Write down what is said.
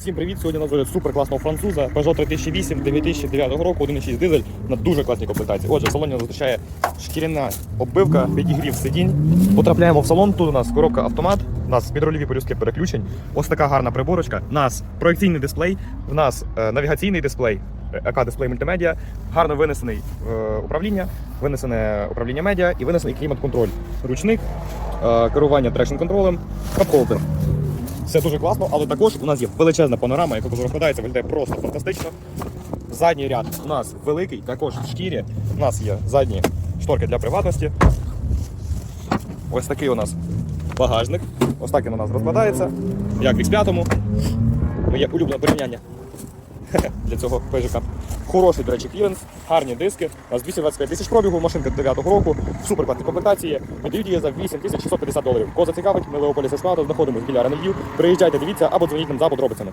Всім привіт! Сьогодні у нас огляд супер класного француза Peugeot 3008 2009 року, 1.6 дизель на дуже класній комплектації. Отже, в салоні нас зустрічає шкіряна оббивка, підігрів сидінь. Потрапляємо в салон. Тут у нас коробка автомат, у нас підрольові полюски переключень. Ось така гарна приборочка. У нас проекційний дисплей, в нас е, навігаційний дисплей. АК дисплей мультимедіа, гарно винесений е, управління, винесене управління медіа і винесений клімат-контроль. Ручник, е, керування трекшн контролем, кап-холдер. Все дуже класно, але також у нас є величезна панорама, яка розкладається, виглядає просто фантастично. Задній ряд у нас великий, також в шкірі. У нас є задні шторки для приватності. Ось такий у нас багажник. Ось так він у нас розкладається, як в X5. Моє улюблене порівняння для цього пежика. Хороший, до речі, кліренс, гарні диски. У нас 225 тисяч пробігу, машинка 9-го року, в суперкласній комплектації. Віддають її за 8650 доларів. Кого зацікавить, ми Леополі Сесклado, знаходимося біля Ренельвів. Приїжджайте, дивіться або дзвоніть нам за подробицями.